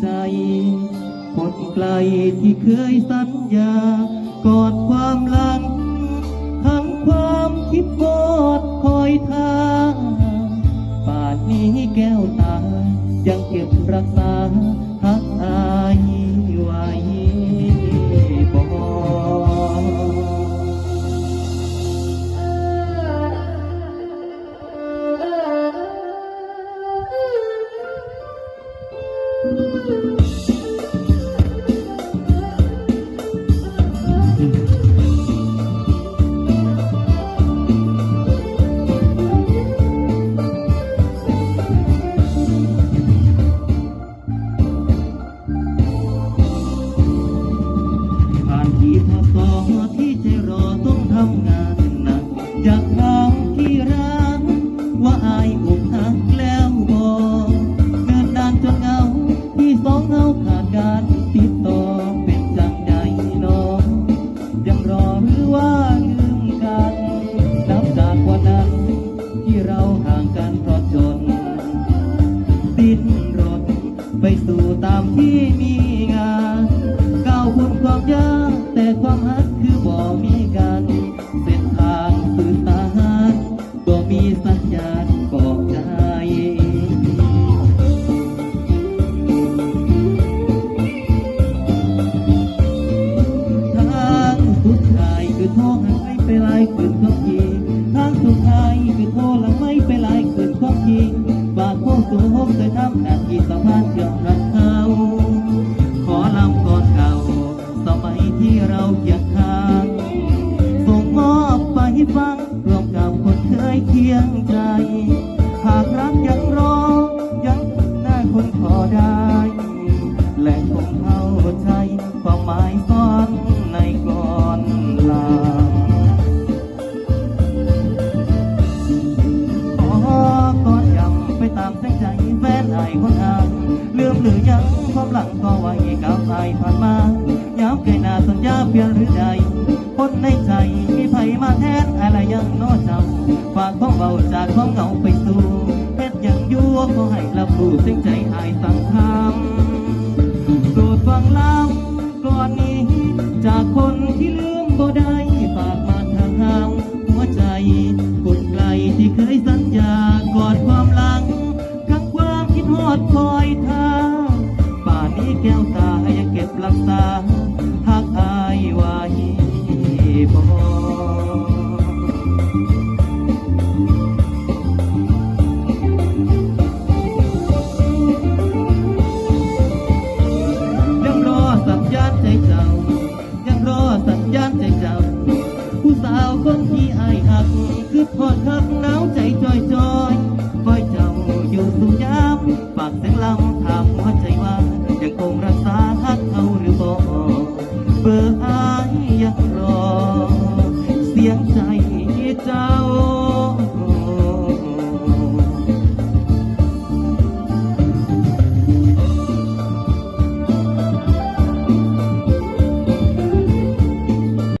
ใจ คนไกลที่เคยสัญญากอดความหลัง ทั้งความคิดกอดคอยทางป่านนี้แก้วตา ยังเก็บรักษาทักอาย อสอที่ใจรอต้องทำงาน แต่ความฮักคือบ่มีกันเส้นทางสื่อสารบ่มีสัญญาณบอกใจทางสุดท้ายคือท้องหาไม่ไปไล่คืน ใจ หากรักยังรอยังหน้าคนขอได้ และคงเข้าใจความหมายซ่อนในก่อนลาขอกอดยำไปตามแสงใจแฟนไอคนอางลืมหรือยังความหลังก็ไว้ก้าวไอายผ่านมาย้ำเกยหน้าสัญญาเปลี่ยนหรือใดคนในใจมีไผมาแทนอะไรยังน้อจำฝา เบาจากของเหงาไปสู่เพชรยังยั่วขอให้รับรู้สิ่งใจอายสังทำโปรดฟังลำก่อนนี้ จากคนที่ลืมบ่ได้ฝากมาทางห่างหัวใจคนไกลที่เคยสัญญากอดความหลังทั้งความคิดฮอดคอยท่าป่านนี้แก้วตายังเก็บรักษาหักอายไว้บ่าวคนที่อายหักคือพอดคักหนาวใจจอยจอยคอยเจ้าอยู่สุยามฝากเสียงลำถามหัวใจว่า ยังคงรักษาหักเอาหรือบ่เบอร์อายยังรอ เสียงใจ